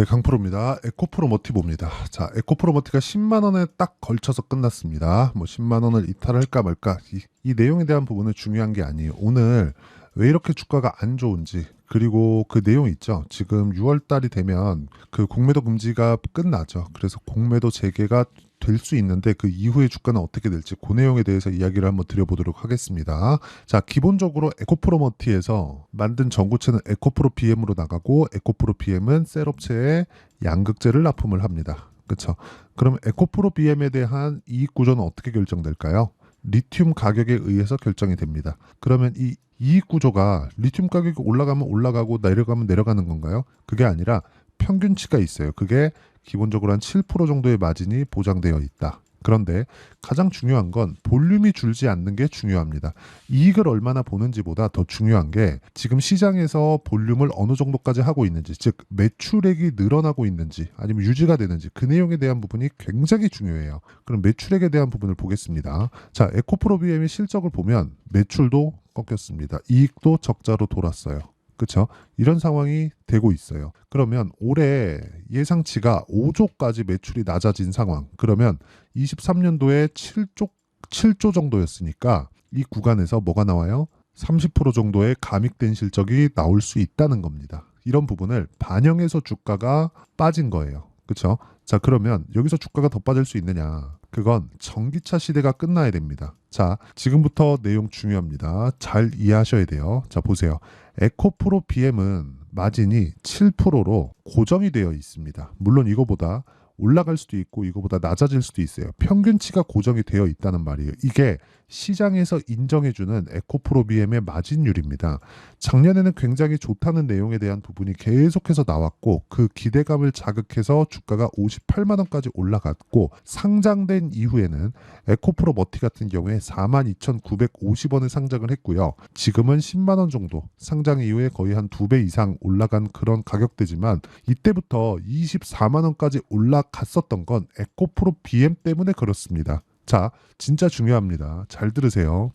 네, 강프로입니다. 에코프로 머티보입니다. 자, 에코프로 머티가 10만 원에 딱 걸쳐서 끝났습니다. 뭐 10만 원을 이탈할까 말까 이, 이 내용에 대한 부분은 중요한 게 아니에요. 오늘 왜 이렇게 주가가 안 좋은지 그리고 그 내용 있죠. 지금 6월 달이 되면 그 공매도 금지가 끝나죠. 그래서 공매도 재개가 될 수 있는데 그 이후에 주가는 어떻게 될지 그 내용에 대해서 이야기를 한번 드려보도록 하겠습니다. 자, 기본적으로 에코프로 머티에서 만든 전구체는 에코프로 BM으로 나가고 에코프로 BM은 셀업체에 양극재를 납품을 합니다. 그렇죠? 그럼 에코프로 BM에 대한 이익 구조는 어떻게 결정될까요? 리튬 가격에 의해서 결정이 됩니다. 그러면 이 이익 구조가 리튬 가격이 올라가면 올라가고 내려가면 내려가는 건가요? 그게 아니라 평균치가 있어요. 그게 기본적으로 한 7% 정도의 마진이 보장되어 있다. 그런데 가장 중요한 건 볼륨이 줄지 않는 게 중요합니다. 이익을 얼마나 보는지보다 더 중요한 게 지금 시장에서 볼륨을 어느 정도까지 하고 있는지, 즉 매출액이 늘어나고 있는지 아니면 유지가 되는지 그 내용에 대한 부분이 굉장히 중요해요. 그럼 매출액에 대한 부분을 보겠습니다. 자, 에코프로 BM의 실적을 보면 매출도 꺾였습니다. 이익도 적자로 돌았어요. 그렇죠? 이런 상황이 되고 있어요. 그러면 올해 예상치가 5조까지 매출이 낮아진 상황. 그러면 23년도에 7조 7조 정도였으니까 이 구간에서 뭐가 나와요? 30% 정도의 감익된 실적이 나올 수 있다는 겁니다. 이런 부분을 반영해서 주가가 빠진 거예요. 그렇죠? 자, 그러면 여기서 주가가 더 빠질 수 있느냐? 그건 전기차 시대가 끝나야 됩니다. 자, 지금부터 내용 중요합니다. 잘 이해하셔야 돼요. 자, 보세요. 에코프로 BM은 마진이 7%로 고정이 되어 있습니다. 물론 이거보다 올라갈 수도 있고 이거보다 낮아질 수도 있어요. 평균치가 고정이 되어 있다는 말이에요. 이게 시장에서 인정해주는 에코프로 BM의 마진율입니다. 작년에는 굉장히 좋다는 내용에 대한 부분이 계속해서 나왔고 그 기대감을 자극해서 주가가 58만 원까지 올라갔고 상장된 이후에는 에코프로 머티 같은 경우에 42,950원에 상장을 했고요. 지금은 10만 원 정도 상장 이후에 거의 한 두 배 이상 올라간 그런 가격대지만 이때부터 24만 원까지 올라 갔었던 건 에코프로 BM 때문에 그렇습니다. 자, 진짜 중요합니다. 잘 들으세요.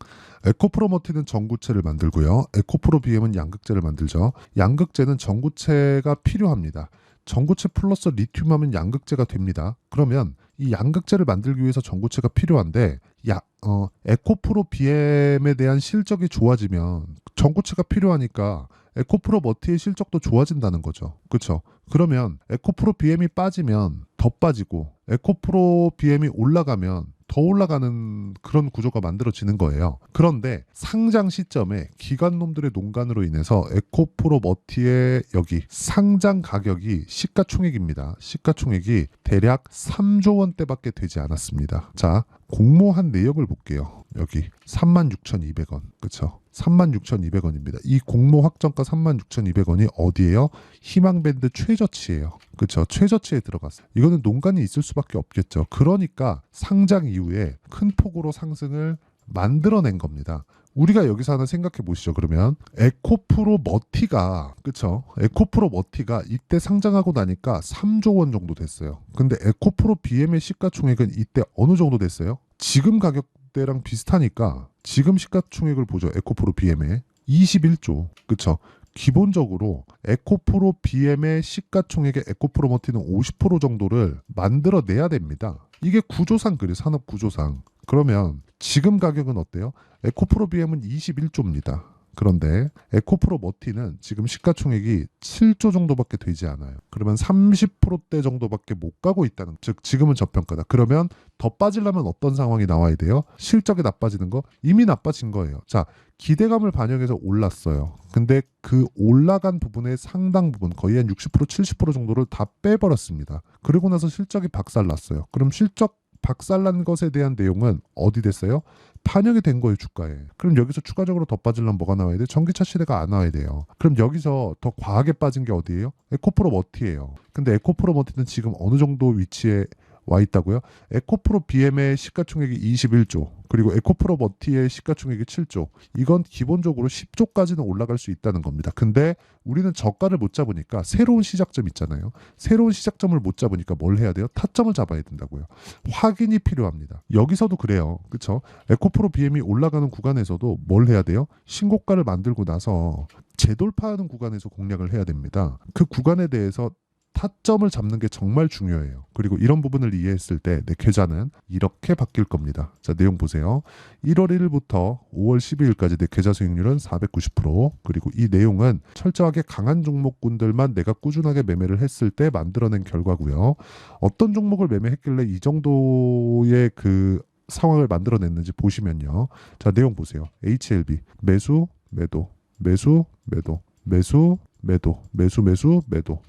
에코프로 머티는 전구체를 만들고요. 에코프로 BM은 양극재를 만들죠. 양극재는 전구체가 필요합니다. 전구체 플러스 리튬 하면 양극재가 됩니다. 그러면 이 양극재를 만들기 위해서 전구체가 필요한데 야, 어, 에코프로 BM에 대한 실적이 좋아지면 전구체가 필요하니까 에코프로 머티의 실적도 좋아진다는 거죠. 그렇죠? 그러면 에코프로 BM이 빠지면 더 빠지고 에코프로 BM이 올라가면 더 올라가는 그런 구조가 만들어지는 거예요. 그런데 상장 시점에 기관놈들의 농간으로 인해서 에코프로 머티의 여기 상장 가격이 시가총액입니다. 시가총액이 대략 3조 원대밖에 되지 않았습니다. 자, 공모한 내역을 볼게요. 여기 36,200원. 그쵸? 36,200원입니다. 이 공모 확정가 36,200원이 어디예요? 희망밴드 최저치예요. 그렇죠. 최저치에 들어갔어요. 이거는 농간이 있을 수밖에 없겠죠. 그러니까 상장 이후에 큰 폭으로 상승을 만들어낸 겁니다. 우리가 여기서 하나 생각해 보시죠. 그러면 에코프로 머티가 그쵸? 에코프로 머티가 이때 상장하고 나니까 3조 원 정도 됐어요. 근데 에코프로 BM의 시가총액은 이때 어느 정도 됐어요? 지금 가격 대랑 비슷하니까 지금 시가총액을 보죠. 에코프로 BM의 21조. 그쵸? 기본적으로 에코프로 BM의 시가총액의 에코프로 머티는 50% 정도를 만들어내야 됩니다. 이게 구조상 그래 산업 구조상. 그러면 지금 가격은 어때요? 에코프로 BM은 21조입니다. 그런데 에코프로 머티는 지금 시가총액이 7조 정도밖에 되지 않아요. 그러면 30%대 정도밖에 못 가고 있다는 즉 지금은 저평가다. 그러면 더 빠지려면 어떤 상황이 나와야 돼요? 실적이 나빠지는 거 이미 나빠진 거예요. 자 기대감을 반영해서 올랐어요. 근데 그 올라간 부분의 상당 부분 거의 한 60% 70% 정도를 다 빼버렸습니다. 그리고 나서 실적이 박살났어요. 그럼 실적 박살난 것에 대한 내용은 어디 됐어요? 반영이 된 거예요 주가에. 그럼 여기서 추가적으로 더 빠지려면 뭐가 나와야 돼? 전기차 시대가 안 나와야 돼요. 그럼 여기서 더 과하게 빠진 게 어디예요? 에코프로 머티예요. 근데 에코프로 머티는 지금 어느 정도 위치에 와 있다고요? 에코프로 BM의 시가총액이 21조, 그리고 에코프로 머티의 시가총액이 7조. 이건 기본적으로 10조까지는 올라갈 수 있다는 겁니다. 근데 우리는 저가를 못 잡으니까 새로운 시작점 있잖아요. 새로운 시작점을 못 잡으니까 뭘 해야 돼요? 타점을 잡아야 된다고요. 확인이 필요합니다. 여기서도 그래요. 그렇죠? 에코프로 BM이 올라가는 구간에서도 뭘 해야 돼요? 신고가를 만들고 나서 재돌파하는 구간에서 공략을 해야 됩니다. 그 구간에 대해서 타점을 잡는 게 정말 중요해요. 그리고 이런 부분을 이해했을 때 내 계좌는 이렇게 바뀔 겁니다. 자, 내용 보세요. 1월 1일부터 5월 12일까지 내 계좌 수익률은 490% 그리고 이 내용은 철저하게 강한 종목군들만 내가 꾸준하게 매매를 했을 때 만들어낸 결과고요. 어떤 종목을 매매했길래 이 정도의 그 상황을 만들어냈는지 보시면요. 자, 내용 보세요. HLB 매수, 매도, 매수, 매도, 매수, 매도, 매수, 매수, 매도.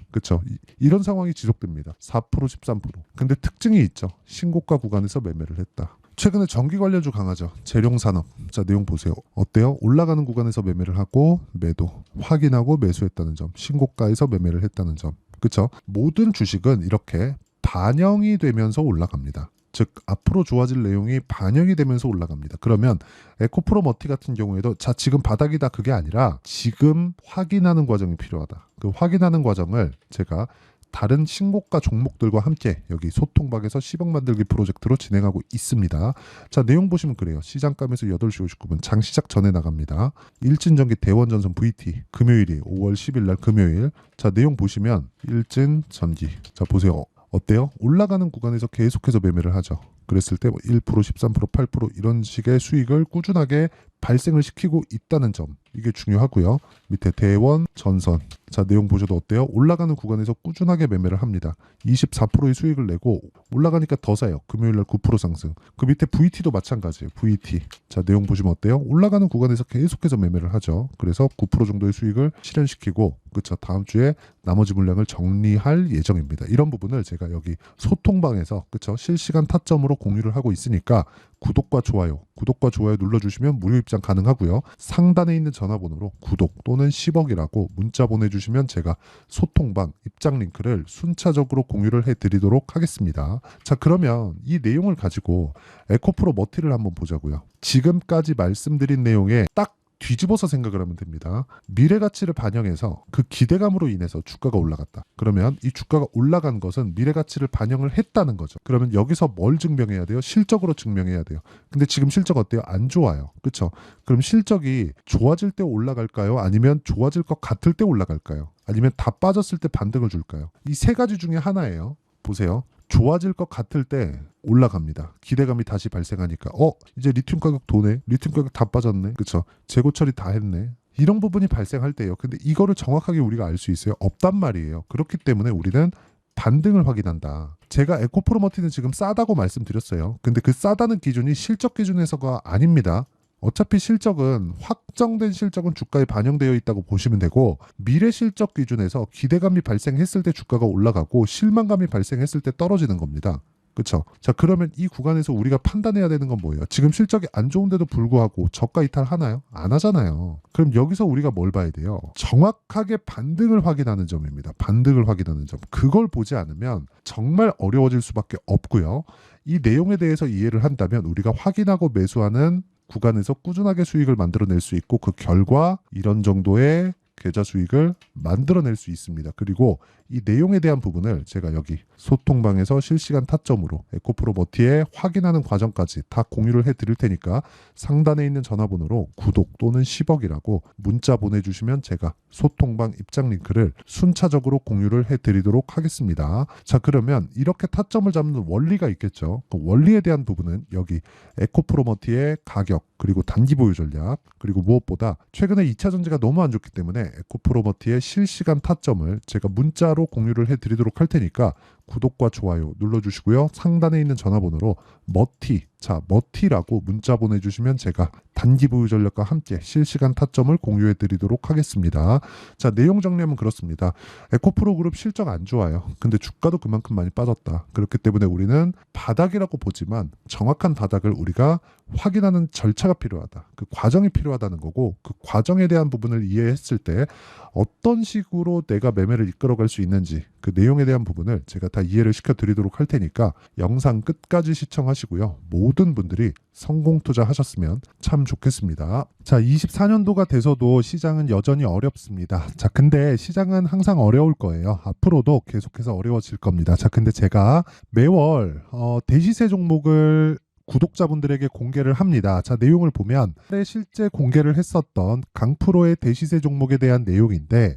이- 이런 상황이 지속됩니다. 4%, 13%. 근데 특징이 있죠. 신고가 구간에서 매매를 했다. 최근에 전기 관련주 강하죠. 재룡산업. 자, 내용 보세요. 어때요? 올라가는 구간에서 매매를 하고 매도, 확인하고 매수했다는 점. 신고가에서 매매를 했다는 점. 그쵸? 모든 주식은 이렇게 반영이 되면서 올라갑니다. 즉 앞으로 좋아질 내용이 반영이 되면서 올라갑니다. 그러면 에코프로 머티 같은 경우에도 자 지금 바닥이다 그게 아니라 지금 확인하는 과정이 필요하다. 그 확인하는 과정을 제가 다른 신고가 종목들과 함께 여기 소통방에서 10억 만들기 프로젝트로 진행하고 있습니다. 자 내용 보시면 그래요. 시장감에서 8시 59분 장 시작 전에 나갑니다. 일진전기 대원전선 VT 금요일이 5월 10일 날 금요일 자 내용 보시면 일진전기 자 보세요. 어때요? 올라가는 구간에서 계속해서 매매를 하죠. 그랬을 때 뭐 1%, 13%, 8% 이런 식의 수익을 꾸준하게 발생을 시키고 있다는 점 이게 중요하고요. 밑에 대원, 전선 자 내용 보셔도 어때요? 올라가는 구간에서 꾸준하게 매매를 합니다. 24%의 수익을 내고 올라가니까 더 사요. 금요일 날 9% 상승. 그 밑에 VT도 마찬가지예요. VT. 자 내용 보시면 어때요? 올라가는 구간에서 계속해서 매매를 하죠. 그래서 9% 정도의 수익을 실현시키고 그쵸 다음 주에 나머지 물량을 정리할 예정입니다. 이런 부분을 제가 여기 소통방에서 그쵸 실시간 타점으로 공유를 하고 있으니까 구독과 좋아요, 구독과 좋아요 눌러 주시면 무료 입장 가능하고요. 상단에 있는 전 화번호로 구독 또는 10억이라고 문자 보내주시면 제가 소통방 입장 링크를 순차적으로 공유를 해드리도록 하겠습니다. 자 그러면 이 내용을 가지고 에코프로 머티를 한번 보자고요. 지금까지 말씀드린 내용에 딱 뒤집어서 생각을 하면 됩니다. 미래 가치를 반영해서 그 기대감으로 인해서 주가가 올라갔다. 그러면 이 주가가 올라간 것은 미래 가치를 반영을 했다는 거죠. 그러면 여기서 뭘 증명해야 돼요? 실적으로 증명해야 돼요. 근데 지금 실적 어때요? 안 좋아요. 그렇죠? 그럼 실적이 좋아질 때 올라갈까요? 아니면 좋아질 것 같을 때 올라갈까요? 아니면 다 빠졌을 때 반등을 줄까요? 이 세 가지 중에 하나예요. 보세요. 좋아질 것 같을 때 올라갑니다. 기대감이 다시 발생하니까 어 이제 리튬 가격 도네. 리튬 가격 다 빠졌네. 그쵸? 재고 처리 다 했네. 이런 부분이 발생할 때요. 근데 이거를 정확하게 우리가 알 수 있어요. 없단 말이에요. 그렇기 때문에 우리는 반등을 확인한다. 제가 에코프로머티는 지금 싸다고 말씀드렸어요. 근데 그 싸다는 기준이 실적 기준에서가 아닙니다. 어차피 실적은 확정된 실적은 주가에 반영되어 있다고 보시면 되고 미래 실적 기준에서 기대감이 발생했을 때 주가가 올라가고 실망감이 발생했을 때 떨어지는 겁니다. 그렇죠? 자 그러면 이 구간에서 우리가 판단해야 되는 건 뭐예요? 지금 실적이 안 좋은데도 불구하고 저가 이탈 하나요? 안 하잖아요. 그럼 여기서 우리가 뭘 봐야 돼요? 정확하게 반등을 확인하는 점입니다. 반등을 확인하는 점. 그걸 보지 않으면 정말 어려워질 수밖에 없고요. 이 내용에 대해서 이해를 한다면 우리가 확인하고 매수하는 구간에서 꾸준하게 수익을 만들어낼 수 있고 그 결과 이런 정도의 계좌 수익을 만들어낼 수 있습니다. 그리고 이 내용에 대한 부분을 제가 여기 소통방에서 실시간 타점으로 에코프로 머티에 확인하는 과정까지 다 공유를 해드릴 테니까 상단에 있는 전화번호로 구독 또는 10억이라고 문자 보내주시면 제가 소통방 입장 링크를 순차적으로 공유를 해드리도록 하겠습니다. 자 그러면 이렇게 타점을 잡는 원리가 있겠죠. 그 원리에 대한 부분은 여기 에코프로머티의 가격 그리고 단기 보유 전략 그리고 무엇보다 최근에 2차 전지가 너무 안 좋기 때문에 에코프로머티의 실시간 타점을 제가 문자 로 공유를 해드리도록 할 테니까 구독과 좋아요 눌러주시고요. 상단에 있는 전화번호로 머티, 자 머티라고 문자 보내주시면 제가 단기 보유 전략과 함께 실시간 타점을 공유해 드리도록 하겠습니다. 자 내용 정리하면 그렇습니다. 에코프로 그룹 실적 안 좋아요. 근데 주가도 그만큼 많이 빠졌다. 그렇기 때문에 우리는 바닥이라고 보지만 정확한 바닥을 우리가 확인하는 절차가 필요하다. 그 과정이 필요하다는 거고 그 과정에 대한 부분을 이해했을 때 어떤 식으로 내가 매매를 이끌어갈 수 있는지 그 내용에 대한 부분을 제가 다 이해를 시켜드리도록 할 테니까 영상 끝까지 시청하시고요. 모든 분들이 성공 투자하셨으면 참 좋겠습니다. 자, 24년도가 돼서도 시장은 여전히 어렵습니다. 자, 근데 시장은 항상 어려울 거예요. 앞으로도 계속해서 어려워질 겁니다. 자, 근데 제가 매월 어, 대시세 종목을 구독자분들에게 공개를 합니다. 자, 내용을 보면 실제 공개를 했었던 강프로의 대시세 종목에 대한 내용인데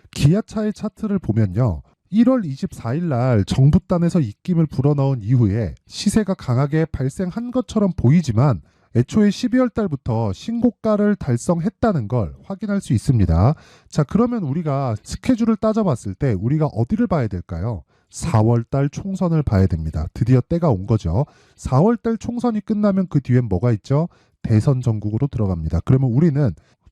기아차의 차트를 보면요. 1월 24일 날 정부단에서 입김을 불어넣은 이후에 시세가 강하게 발생한 것처럼 보이지만 애초에 12월 달부터 신고가를 달성했다는 걸 확인할 수 있습니다. 자, 그러면 우리가 스케줄을 따져봤을 때 우리가 어디를 봐야 될까요? 4월 달 총선을 봐야 됩니다. 드디어 때가 온 거죠. 4월 달 총선이 끝나면 그 뒤엔 뭐가 있죠? 대선 전국으로 들어갑니다. 그러면 우리는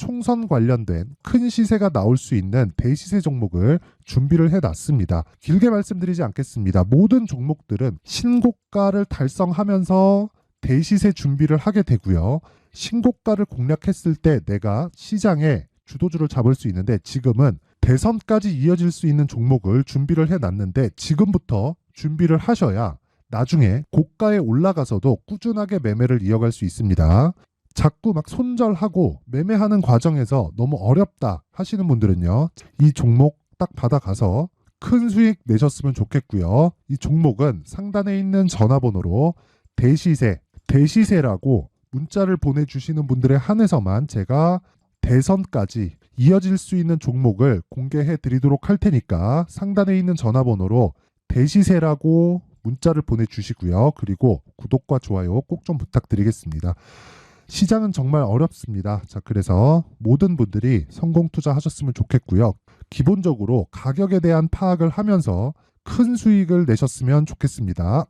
총선 관련된 큰 시세가 나올 수 있는 대시세 종목을 준비를 해놨습니다. 길게 말씀드리지 않겠습니다. 모든 종목들은 신고가를 달성하면서 대시세 준비를 하게 되고요. 신고가를 공략했을 때 내가 시장에 주도주를 잡을 수 있는데 지금은 대선까지 이어질 수 있는 종목을 준비를 해놨는데 지금부터 준비를 하셔야 나중에 고가에 올라가서도 꾸준하게 매매를 이어갈 수 있습니다. 자꾸 막 손절하고 매매하는 과정에서 너무 어렵다 하시는 분들은요. 이 종목 딱 받아가서 큰 수익 내셨으면 좋겠고요. 이 종목은 상단에 있는 전화번호로 대시세, 대시세라고 문자를 보내주시는 분들에 한해서만 제가 대선까지 이어질 수 있는 종목을 공개해 드리도록 할 테니까 상단에 있는 전화번호로 대시세라고 문자를 보내주시고요. 그리고 구독과 좋아요 꼭 좀 부탁드리겠습니다. 시장은 정말 어렵습니다. 자, 그래서 모든 분들이 성공 투자하셨으면 좋겠고요. 기본적으로 가격에 대한 파악을 하면서 큰 수익을 내셨으면 좋겠습니다.